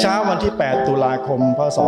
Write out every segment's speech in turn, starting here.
เช้าวันที่ 8 ตุลาคม พศ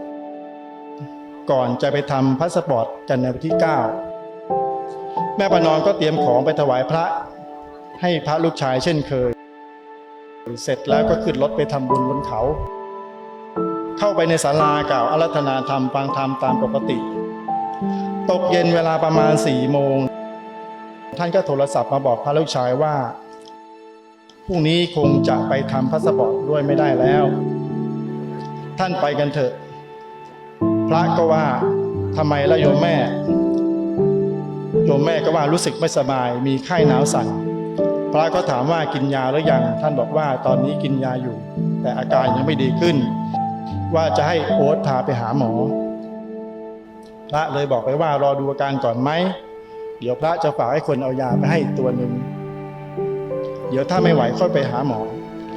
2566 ก่อนจะไปทำพาสปอร์ตกันในวันที่ 9 แม่ประนอมก็เตรียมของไปถวายพระ ให้พระลูกชายเช่นเคย เสร็จแล้วก็ขึ้นรถไปทำบุญบนเขา เข้าไปในศาลากล่าวอารัธนาธรรมฟังธรรมตามปกติ ตกเย็นเวลาประมาณสี่โมง ท่านก็โทรศัพท์มาบอกพระลูกชายว่า พรุ่งนี้คงจะไปทำพาสปอร์ตด้วยไม่ได้แล้ว ท่านไปกันเถอะ พระก็ว่าทำไมละโยมแม่ โยมแม่ก็ว่ารู้สึกไม่สบาย มีไข้หนาวสั่นพระก็ถามว่ากินยาหรือยัง ท่านบอกว่าตอนนี้กินยาอยู่ แต่อาการยังไม่ดีขึ้น ว่าจะให้โอ๊ตพาไปหาหมอ พระเลยบอกไปว่ารอดูอาการก่อนไหม เดี๋ยวพระจะฝากให้คนเอายาไปให้ตัวหนึ่ง เดี๋ยวถ้าไม่ไหวค่อยไปหาหมอ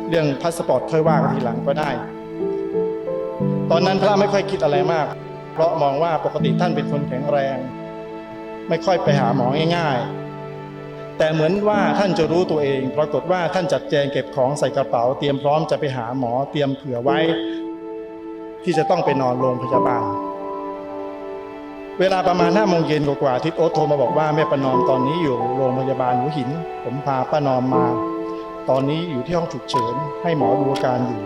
เรื่องพาสปอร์ตค่อยว่ากันทีหลังก็ได้ ตอนนั้นพระไม่ค่อยคิดอะไรมาก เพราะมองว่าปกติท่านเป็นคนแข็งแรง ไม่ค่อยไปหาหมอง่ายๆ แต่เหมือนว่าท่านจะรู้ตัวเอง ปรากฏว่าท่านจัดแจงเก็บของใส่กระเป๋า เตรียมพร้อมจะไปหาหมอเตรียมเผื่อไว้ ที่จะต้องไปนอนโรงพยาบาลเวลาประมาณห้าโมงเย็นกว่าทิศโอ๊ตโทรมาบอกว่าแม่ประนอมตอนนี้อยู่โรงพยาบาลหัวหิน ผมพาป้านอมมา ตอนนี้อยู่ที่ห้องฉุกเฉินให้หมอดูอาการอยู่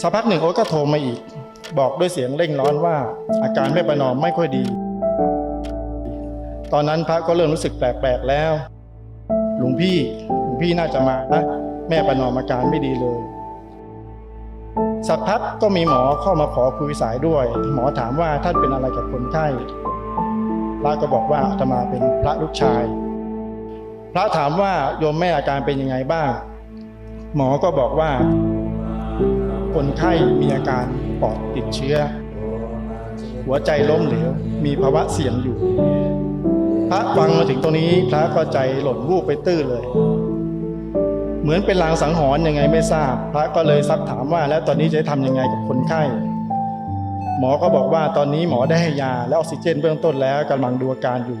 สักพักหนึ่งโอ๊ตก็โทรมาอีก บอกด้วยเสียงเร่งร้อนว่า อาการแม่ประนอมไม่ค่อยดี ตอนนั้นพระก็เริ่มรู้สึกแปลกๆแล้ว หลวงพี่หลวงพี่น่าจะมานะแม่ประนอมอาการไม่ดีเลย สักพักก็มีหมอเข้ามาขอคุยสายด้วย หมอถามว่าท่านเป็นอะไรกับคนไข้พระก็บอกว่าอาตมาเป็นพระลูกชาย พระถามว่าโยมแม่อาการเป็นยังไงบ้าง หมอก็บอกว่า คนไข้มีอาการปอดติดเชื้อ หัวใจล้มเหลวมีภาวะเสี่ยงอยู่ พระฟังมาถึงตรงนี้พระก็ใจหล่นวูบไปตื้อเลย เหมือนเป็นลางสังหรณ์ยังไงไม่ทราบ พระก็เลยซักถามว่า แล้วตอนนี้จะทำยังไงกับคนไข้หมอก็บอกว่าตอนนี้หมอได้ให้ยาและออกซิเจนเบื้องต้นแล้วกำลังดูอาการอยู่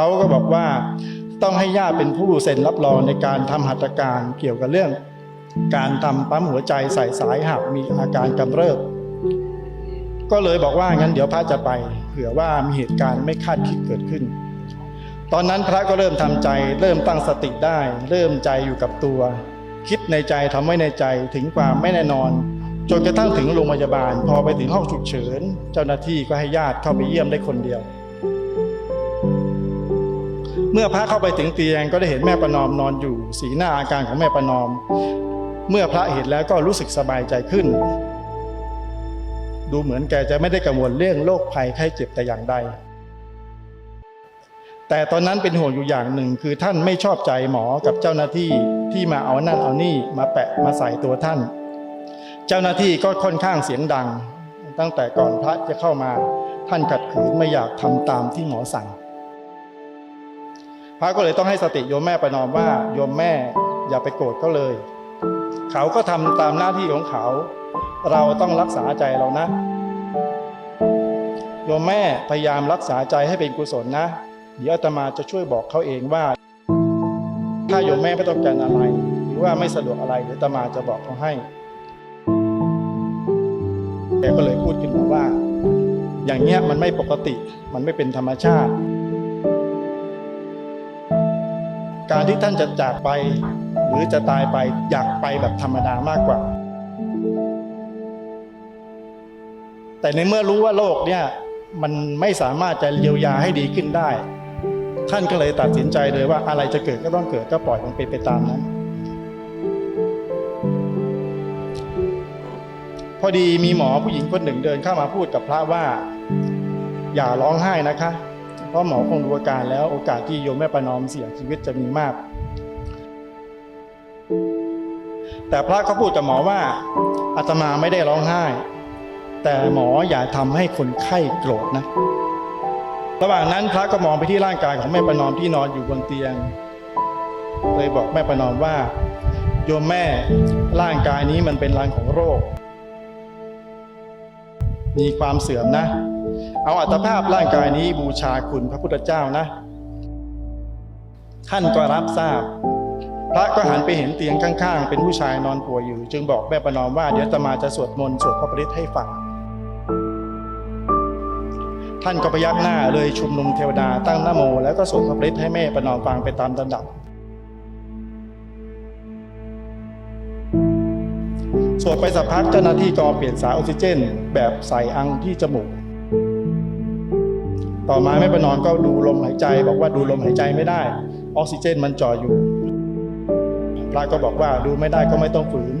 เขาก็บอกว่าต้องให้ญาติเป็นผู้เซ็นรับรองในการทำหัตถการเกี่ยวกับเรื่อง การทำปั๊มหัวใจใส่สายหากมีอาการกำเริบก็เลยบอกว่างั้นเดี๋ยวพระจะไปเผื่อว่ามีเหตุการณ์ไม่คาดคิดเกิดขึ้น ตอนนั้นพระก็เริ่มทำใจ เริ่มตั้งสติได้ เริ่มใจอยู่กับตัว คิดในใจทำไว้ในใจถึงความไม่แน่นอน จนกระทั่งถึงโรงพยาบาล พอไปถึงห้องฉุกเฉิน เจ้าหน้าที่ก็ให้ญาติเข้าไปเยี่ยมได้คนเดียว เมื่อพระเข้าไปถึงเตียงก็ได้เห็นแม่ประนอมนอนอยู่ สีหน้าอาการของแม่ประนอม เมื่อพระเห็นแล้วก็รู้สึกสบายใจขึ้น ดูเหมือนแกจะไม่ได้กังวลเรื่องโรคภัยไข้เจ็บแต่อย่างใด แต่ตอนนั้นเป็นห่วงอยู่อย่างหนึ่งคือท่านไม่ชอบใจหมอกับเจ้าหน้าที่ที่มาเอานั่นเอานี่มาแปะมาใส่ตัวท่าน เจ้าหน้าที่ก็ค่อนข้างเสียงดัง ตั้งแต่ก่อนพระจะเข้ามา ท่านขัดขืนไม่อยากทำตามที่หมอสั่ง พระก็เลยต้องให้สติโยมแม่ประนอมว่าโยมแม่อย่าไปโกรธเขาเลย เขาก็ทำตามหน้าที่ของเขา เราต้องรักษาใจเรานะ โยมแม่พยายามรักษาใจให้เป็นกุศลนะ เดี๋ยวอาตมาจะช่วยบอกเขาเองว่า ถ้าโยมแม่ไม่ต้องการอะไร หรือว่าไม่สะดวกอะไรเดี๋ยวอาตมาจะบอกเขาให้แกก็เลยพูดขึ้นมาว่า อย่างเงี้ยมันไม่ปกติมันไม่เป็นธรรมชาติ การที่ท่านจะจากไป หรือจะตายไปอยากไปแบบธรรมดามากกว่า แต่ในเมื่อรู้ว่าโรคเนี่ยมันไม่สามารถจะเยียวยาให้ดีขึ้นได้ ท่านก็เลยตัดสินใจเลยว่าอะไรจะเกิดก็ต้องเกิดก็ปล่อยมันเป็นไปตามนั้น พอดีมีหมอผู้หญิงคนหนึ่งเดินเข้ามาพูดกับพระว่า อย่าร้องไห้นะคะ เพราะหมอคงดูอาการแล้วโอกาสที่โยมแม่ประนอมเสียชีวิตจะมีมาก แต่พระเขาพูดกับหมอว่าอาตมาไม่ได้ร้องไห้ แต่หมออย่าทำให้คนไข้โกรธนะ ระหว่างนั้นพระก็มองไปที่ร่างกายของแม่ประนอมที่นอนอยู่บนเตียง เลยบอกแม่ประนอมว่า โยมแม่ร่างกายนี้มันเป็นรังของโรค มีความเสื่อมนะ เอาอัตภาพร่างกายนี้บูชาคุณพระพุทธเจ้านะ ท่านก็รับทราบ พระก็หันไปเห็นเตียงข้างๆ เป็นผู้ชายนอนป่วยอยู่ จึงบอกแม่ประนอมว่าเดี๋ยวอาตมาจะสวดมนต์สวดพระปริตให้ฟัง ท่านก็พยักหน้าเลยชุมนุมเทวดาตั้งนะโม แล้วก็สวดพระปริตให้แม่ประนอมฟังไปตามลำดับสวดไปสักพักเจ้าหน้าที่ก็เปลี่ยนสายออกซิเจน แบบใส่อังที่จมูก ต่อมาแม่ประนอมก็ดูลมหายใจ บอกว่าดูลมหายใจไม่ได้ ออกซิเจนมันจ่ออยู่ พระก็บอกว่าดูไม่ได้ก็ไม่ต้องฝืน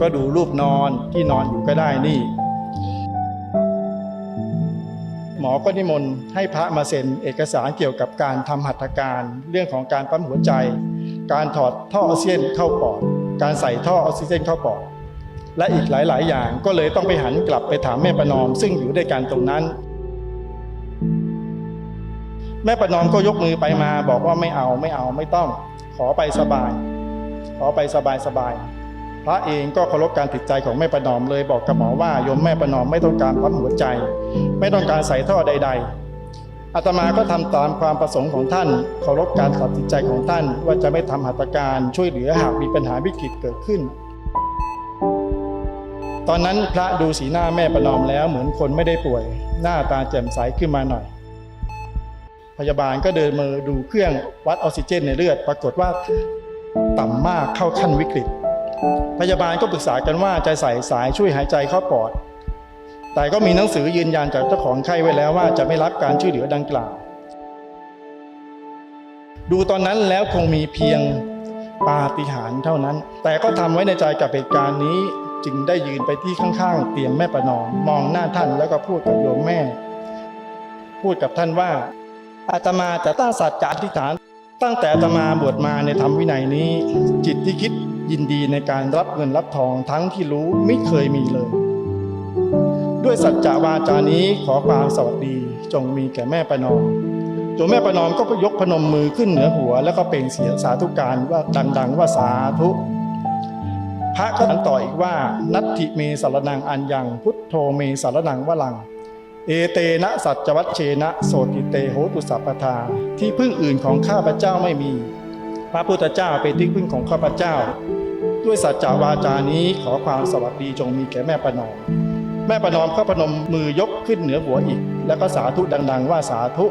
ก็ดูรูปนอนที่นอนอยู่ก็ได้นี่ หมอก็นิมนต์ให้พระมาเซ็นเอกสารเกี่ยวกับการทำหัตถการ เรื่องของการปั๊มหัวใจ การถอดท่อออกซิเจนเข้าปอด การใส่ท่อออกซิเจนเข้าปอดและอีกหลาย ๆ อย่างก็เลยต้องไปหันกลับไปถามแม่ประนอม ซึ่งอยู่ด้วยกันตรงนั้น แม่ประนอมก็ยกมือไปมา บอกว่าไม่เอาไม่เอาไม่ต้อง ขอไปสบาย ขอไปสบายสบาย พระเองก็เคารพการติดใจของแม่ประนอมเลยบอกกับหมอว่าโยมแม่ประนอมไม่ต้องการปั๊มหัวใจ ไม่ต้องการใส่ท่อใด ๆอาตมาก็ทำตามความประสงค์ของท่าน เคารพการตัดสินใจของท่าน ว่าจะไม่ทำหัตถการช่วยเหลือหากมีปัญหาวิกฤตเกิดขึ้นตอนนั้นพระดูสีหน้าแม่ประนอมแล้วเหมือนคนไม่ได้ป่วย หน้าตาแจ่มใสขึ้นมาหน่อย พยาบาลก็เดินมือดูเครื่องวัดออกซิเจนในเลือด ปรากฏว่าต่ำมากเข้าขั้นวิกฤต พยาบาลก็ปรึกษากันว่าจะใส่สายช่วยหายใจเข้าปอด แต่ก็มีหนังสือยืนยันจากเจ้าของไข้ไว้แล้วว่าจะไม่รับการช่วยเหลือดังกล่าว ดูตอนนั้นแล้วคงมีเพียงปาฏิหาริย์เท่านั้น แต่ก็ทำไว้ในใจกับเหตุการณ์นี้จึงได้ยืนไปที่ข้างๆ เตียงแม่ประนอมมองหน้าท่านแล้วก็พูดกับโยมแม่ พูดกับท่านว่า อาตมาจะตั้งสัจจะอธิษฐาน ตั้งแต่อาตมาบวชมาในธรรมวินัยนี้ จิตที่คิดยินดีในการรับเงินรับทองทั้งที่รู้ไม่เคยมีเลย ด้วยสัจจะวาจานี้ขอความสวัสดีจงมีแก่แม่ประนอมโยมแม่ประนอมก็ยกพนมมือขึ้นเหนือหัว แล้วก็เปล่งเสียงสาธุการว่าดัง ๆ ว่าสาธุพระก็ต่ออีกว่า นัตถิเมสารนังอันยัง พุทโธเมสารนังวะลัง เอเตนะสัจวัชเชนะโสติเตโหตุสัพพทา ที่พึ่งอื่นของข้าพเจ้าไม่มี พระพุทธเจ้าเป็นที่พึ่งของข้าพเจ้า ด้วยสัจจาวาจานี้ขอความสวัสดีจงมีแก่แม่ประนอมแม่ประนอมก็พนมมือยกขึ้นเหนือหัวอีก แล้วก็สาธุดัง ๆ ว่าสาธุ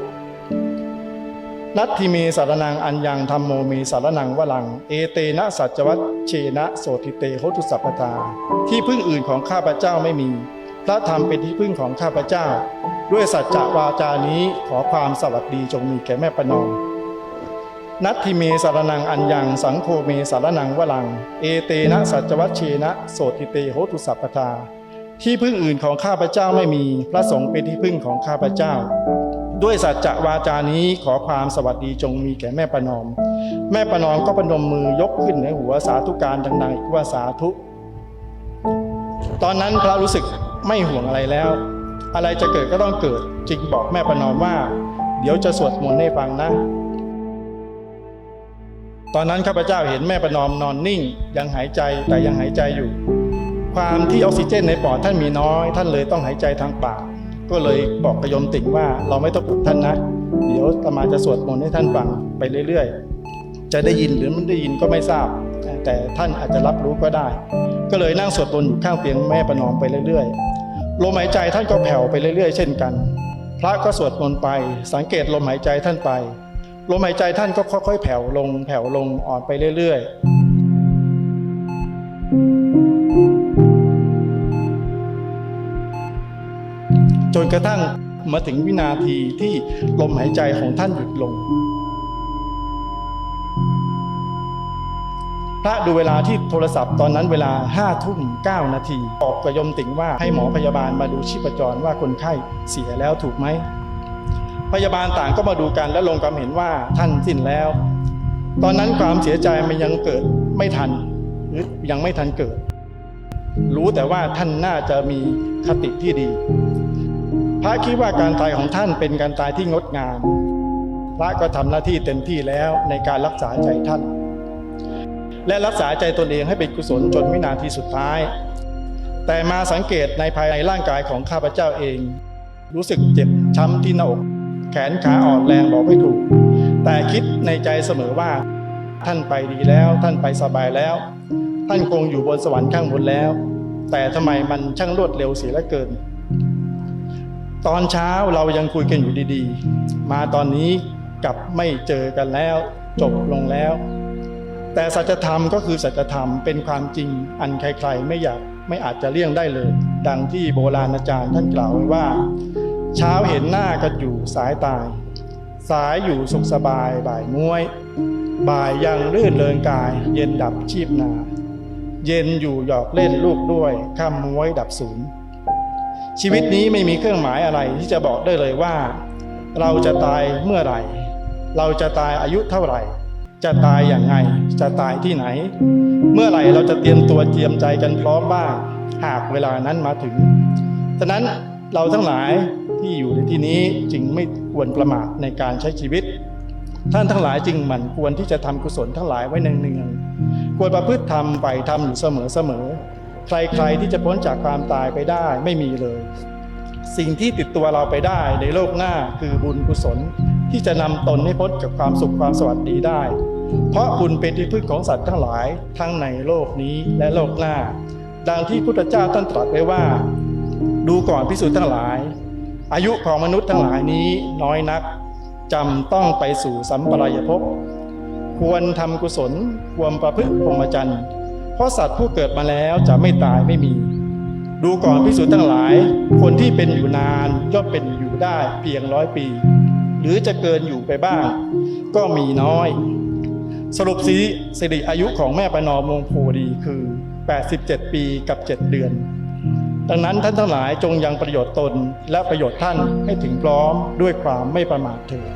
นัตถิเมสารนังอัญญังธรรมโมเมสารนังวลัง เอเตนะสัจวัชเชนะโสติเตโหตุสัพพทา ที่พึ่งอื่นของข้าพเจ้าไม่มี พระธรรมเป็นที่พึ่งของข้าพเจ้า ด้วยสัจจะวาจานี้ขอความสวัสดีจงมีแก่แม่ประนอมนัตถิเมสารนังอัญญังสังโฆเมสารนังวลัง เอเตนะสัจวัชเชนะโสติเตโหตุสัพพทาที่พึ่งอื่นของข้าพเจ้าไม่มี พระสงฆ์เป็นที่พึ่งของข้าพเจ้า ด้วยสัจจะวาจานี้ขอความสวัสดีจงมีแก่แม่ประนอม แม่ประนอมก็ประนมมือยกขึ้นในหัวสาธุการดังๆอีกว่าสาธุ ตอนนั้นพระรู้สึก ไม่ห่วงอะไรแล้ว อะไรจะเกิดก็ต้องเกิดจึงบอกแม่ประนอมว่า เดี๋ยวจะสวดมนต์ให้ฟังนะ ตอนนั้นข้าพเจ้าเห็นแม่ประนอมนอนนิ่ง ยังหายใจแต่ยังหายใจอยู่ ความที่ออกซิเจนในปอดท่านมีน้อย ท่านเลยต้องหายใจทางปากก็เลยบอกกระยมติ่งว่าเราไม่ต้องปลุกท่านนะ เดี๋ยวตมาจะสวดมนต์ให้ท่านฟังไปเรื่อยๆ จะได้ยินหรือไม่ได้ยินก็ไม่ทราบ แต่ท่านอาจจะรับรู้ก็ได้ ก็เลยนั่งสวดมนต์อยู่ข้างเตียงแม่ประนอมไปเรื่อยๆลมหายใจท่านก็แผ่วไปเรื่อยๆ เช่นกัน พระก็สวดมนต์ไป สังเกตลมหายใจท่านไป ลมหายใจท่านก็ค่อยๆ แผ่วลงแผ่วลงอ่อนไปเรื่อยๆจนกระทั่งมาถึงวินาทีที่ลมหายใจของท่านหยุดลง พระดูเวลาที่โทรศัพท์ตอนนั้นเวลาห้าทุ่มเก้านาทีบอกกับยมติ่งว่าให้หมอพยาบาลมาดูชีพจรว่าคนไข้เสียแล้วถูกไหมพยาบาลต่างก็มาดูกันและลงความเห็นว่าท่านสิ้นแล้ว ตอนนั้นความเสียใจมันยังเกิดไม่ทันหรือยังไม่ทันเกิด รู้แต่ว่าท่านน่าจะมีคติที่ดี พระคิดว่าการตายของท่านเป็นการตายที่งดงาม พระก็ทำหน้าที่เต็มที่แล้วในการรักษาใจท่าน และรักษาใจตนเองให้เป็นกุศลจนวินาทีสุดท้าย แต่มาสังเกตในภายในร่างกายของข้าพเจ้าเอง รู้สึกเจ็บช้ำที่หน้าอก แขนขาอ่อนแรงบอกไม่ถูก แต่คิดในใจเสมอว่า ท่านไปดีแล้ว ท่านไปสบายแล้ว ท่านคงอยู่บนสวรรค์ข้างบนแล้ว แต่ทำไมมันช่างรวดเร็วเสียเหลือเกิน ตอนเช้าเรายังคุยกันอยู่ดีๆ มาตอนนี้กลับไม่เจอกันแล้ว จบลงแล้ว แต่สัจธรรมก็คือสัจธรรมเป็นความจริงอันใครๆไม่อยากไม่อาจจะเลี่ยงได้เลย ดังที่โบราณอาจารย์ท่านกล่าวไว้ว่า เช้าเห็นหน้ากันอยู่สายตาย สายอยู่สุขสบายบ่ายม้วย บ่ายยังรื่นเริงกาย เย็นดับชีพนา เย็นอยู่หยอกเล่นลูกด้วยค่ำม้วยดับศูนย์ชีวิตนี้ไม่มีเครื่องหมายอะไรที่จะบอกได้เลยว่า เราจะตายเมื่อไหร่ เราจะตายอายุเท่าไหร่ จะตายอย่างไง จะตายที่ไหน เมื่อไหร่เราจะเตรียมตัวเตรียมใจกันพร้อมบ้าง หากเวลานั้นมาถึง ฉะนั้นเราทั้งหลายที่อยู่ในที่นี้จึงไม่ควรประมาทในการใช้ชีวิต ท่านทั้งหลายจึงหมั่นควรที่จะทำกุศลทั้งหลายไว้เนืองๆควรประพฤติธรรมไปทำอยู่เสมอๆใครๆที่จะพ้นจากความตายไปได้ไม่มีเลย สิ่งที่ติดตัวเราไปได้ในโลกหน้าคือบุญกุศลที่จะนำตนให้พ้นจากความสุขความสวัสดีได้ เพราะบุญเป็นที่พึ่งของสัตว์ทั้งหลายทั้งในโลกนี้และโลกหน้า ดังที่พุทธเจ้าท่านตรัสไว้ว่า ดูก่อนพิสูจน์ทั้งหลาย อายุของมนุษย์ทั้งหลายนี้น้อยนักจำต้องไปสู่สัมปรายภพควรทำกุศลควรประพฤติพรหมจรรย์เพราะสัตว์ผู้เกิดมาแล้วจะไม่ตายไม่มี ดูก่อนพิสูจน์ทั้งหลาย คนที่เป็นอยู่นานย่อมเป็นอยู่ได้เพียงร้อยปี หรือจะเกินอยู่ไปบ้าง ก็มีน้อย สรุปสิสิริอายุของแม่ประนอมวงโพดีคือ 87 ปีกับ 7 เดือน ดังนั้นท่านทั้งหลายจงยังประโยชน์ตนและประโยชน์ท่านให้ถึงพร้อมด้วยความไม่ประมาทเถิด